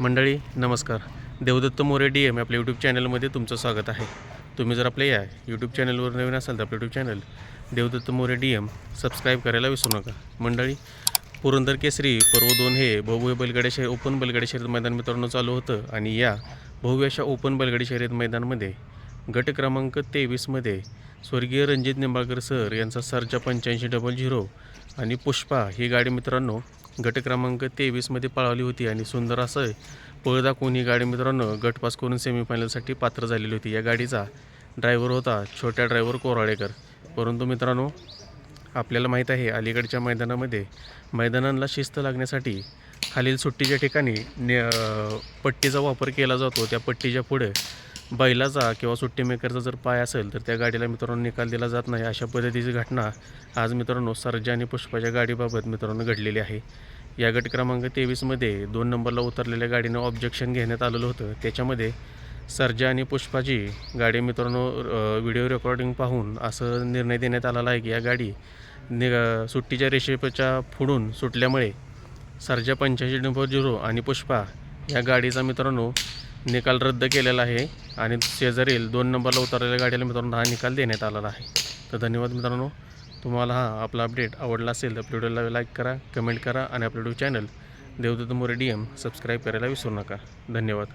मंडळी नमस्कार. Devdatt More D M आपल्या यूट्यूब चॅनलमध्ये तुमचं स्वागत आहे. तुम्ही जर आपल्या या यूट्यूब चॅनलवर नवीन असाल तर आपलं YouTube channel Devdatt More D M subscribe करायला विसरू नका. मंडळी पुरंदर केसरी पर्व दोन हे भव्य बैलगाडी शहर ओपन बैलगाडी शर्यत मैदान मित्रांनो चालू होतं आणि या भव्य अशा ओपन बैलगाडी शर्यत मैदानामध्ये गट क्रमांक तेवीसमध्ये स्वर्गीय रणजित निंबाळकर सर यांचा सरच्या पंच्याऐंशी डबल झिरो आणि पुष्पा ही गाडी मित्रांनो गट क्रमांक तेवीसमध्ये पळवली होती आणि सुंदर असं पळ दाखवून ही गाडी मित्रांनो गटपास करून सेमीफायनलसाठी पात्र झालेली होती. या गाडीचा ड्रायव्हर होता छोट्या ड्रायव्हर कोराळेकर. परंतु मित्रांनो आपल्याला माहीत आहे अलीकडच्या मैदानामध्ये मैदानांना शिस्त लागण्यासाठी खालील सुट्टीच्या ठिकाणी ने पट्टीचा वापर केला जातो. त्या पट्टीच्या पुढे बैलाचा किंवा सुट्टी मेकरचा जर पाय असेल तर त्या गाडीला मित्रांनो निकाल दिला जात नाही. अशा पद्धतीची घटना आज मित्रांनो सर्जा आणि पुष्पाच्या गाडीबाबत मित्रांनो घडलेली आहे. या गट क्रमांक तेवीसमध्ये दोन नंबरला उतरलेल्या गाडीनं ऑब्जेक्शन घेण्यात आलेलं होतं. त्याच्यामध्ये सर्जा आणि पुष्पाची गाडी मित्रांनो व्हिडिओ रेकॉर्डिंग पाहून असं निर्णय देण्यात आलेला आहे की या गाडी नि सुट्टीच्या रेषेच्या फुडून सुटल्यामुळे सर्जा पंच्याऐंशी नंबर झिरो आणि पुष्पा या गाडीचा मित्रांनो निकाल रद्द केलेला आहे आणि शेजारील दोन नंबरला उतरलेल्या गाडीला मित्रांनो हा निकाल देण्यात आलेला आहे. तर धन्यवाद मित्रांनो. तुम्हाला हा आपला अपडेट आवडला असेल तर व्हिडिओला लाईक करा कमेंट करा आणि आपलं YouTube channel Devdatt More D M subscribe करायला विसरू नका. धन्यवाद.